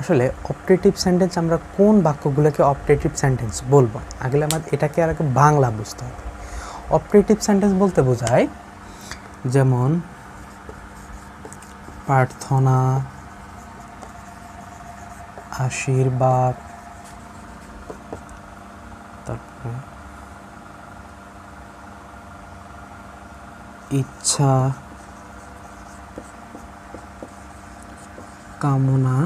আসলে operative sentence আমরা কোন বাক্যগুলোকে অপারেটিভ সেন্টেন্স বলব? আগলে আমার এটাকে আর আগে বাংলা বুঝতে হবে। অপারেটিভ সেন্টেন্স বলতে বোঝায় যেমন, প্রার্থনা, আশীর্বাদ, তারপরে ইচ্ছা, কামনা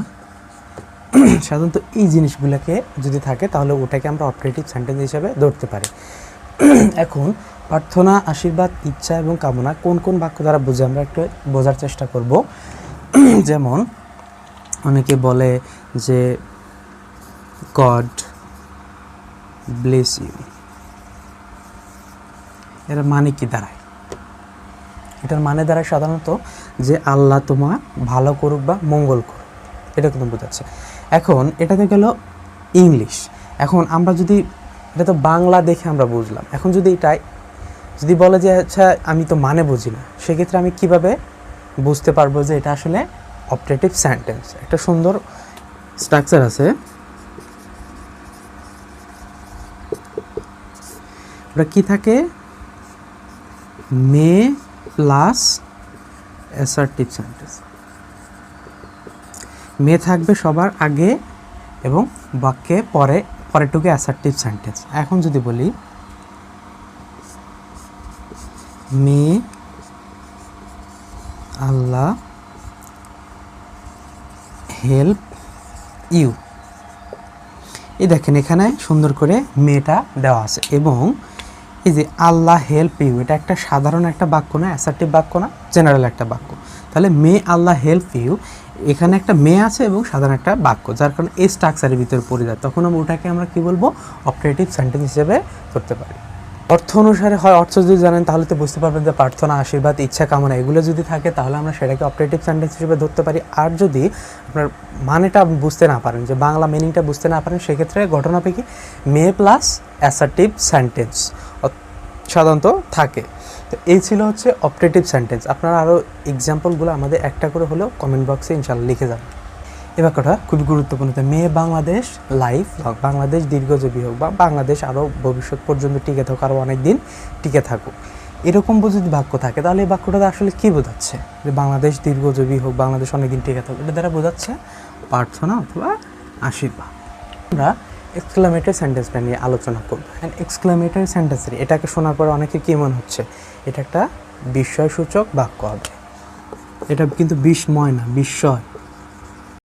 সাধারণত এই জিনিসগুলোকে যদি থাকে, তাহলে ওটাকে আমরা অপারেটিভ সেন্টেন্স হিসাবে ধরতে পারি। এখন, প্রার্থনা, আশীর্বাদ, ইচ্ছা এবং কামনা কোন কোন বাক্য দ্বারা বুঝে আমরা একটু বোঝার চেষ্টা করব। যেমন, অনেকে বলে যে গড ব্লেস ইউ এর মানে কি দাঁড়ায়? এটার মানে দাঁড়ায় সাধারণত যে, আল্লাহ তোমার ভালো করুক বা মঙ্গল করুক। এটা কিন্তু বোঝাচ্ছে। এখন এটাতে গেল ইংলিশ। এখন আমরা যদি, এটা তো বাংলা দেখে আমরা বুঝলাম। এখন যদি এটাই যদি বলে যে আচ্ছা আমি তো মানে বুঝি না সেক্ষেত্রে আমি কীভাবে বুঝতে পারব যে এটা আসলে অপারেটিভ সেন্টেন্স? একটা সুন্দর স্ট্রাকচার আছে। ওটা কি থাকে? May plus assertive sentence. May থাকবে সবার আগে এবং বাক্যে পরে পরেরটুকু অ্যাসার্টিভ সেন্টেন্স এখন যদি বলি, মে আল্লাহ হেল্প ইউ। এই দেখেন এখানে সুন্দর করে মেটা দেওয়া আছে এবং এই যে আল্লাহ হেল্প ইউ, এটা একটা সাধারণ একটা বাক্য না অ্যাসার্টিভ বাক্য না জেনারেল একটা বাক্য। তাহলে মে আল্লাহ হেল্প ইউ এখানে একটা মে আছে এবং সাধারণ একটা বাক্য, যার কারণে এই স্ট্রাকচারের ভিতরে পড়ে যায়। তখন আমরা ওটাকে আমরা কি বলব? অপারেটিভ সেন্টেন্স হিসেবে করতে পারি। অর্থ অনুসারে হয়, অর্থ যদি জানেন তাহলে তো বুঝতে পারবেন যে প্রার্থনা, আশীর্বাদ, ইচ্ছা, কামনা, এগুলো যদি থাকে তাহলে আমরা সেটাকে অপারেটিভ সেন্টেন্স হিসেবে ধরতে পারি। আর যদি আপনার মানেটা বুঝতে না পারেন, যে বাংলা মিনিংটা বুঝতে না পারেন, সেক্ষেত্রে ঘটনা পেকি মে প্লাস অ্যাসার্টিভ সেন্টেন্স সাধারণত থাকে। তো এই ছিল হচ্ছে অপারেটিভ সেন্টেন্স আপনারা আরও এক্সাম্পলগুলো আমাদের একটা করে হলেও কমেন্ট বক্সে ইনশাল্লাহ লিখে যাবেন। এ বাক্যটা খুবই গুরুত্বপূর্ণ। মেয়ে বাংলাদেশ লাইফ বাংলাদেশ দীর্ঘজীবী হোক বা বাংলাদেশ আরও ভবিষ্যৎ পর্যন্ত টিকে থাকুক আরও অনেক দিন টিকে থাকুক। এরকম যদি বাক্য থাকে, তাহলে এই বাক্যটা আসলে কী বোঝাচ্ছে? যে বাংলাদেশ দীর্ঘজীবী হোক, বাংলাদেশ অনেক দিন টিকে থাকুক, এটা দ্বারা বোঝাচ্ছে প্রার্থনা অথবা আশীর্বাদ। আমরা এক্সক্লামেটরি সেন্টেন্সটা নিয়ে আলোচনা করব। অ্যান্ড এক্সক্লামেটারি সেন্টেন্সের এটাকে শোনার পরে অনেকে কী মনে হচ্ছে? এটা একটা বিস্ময়সূচক বাক্য হবে। এটা কিন্তু বিস্ময় না, বিস্ময়।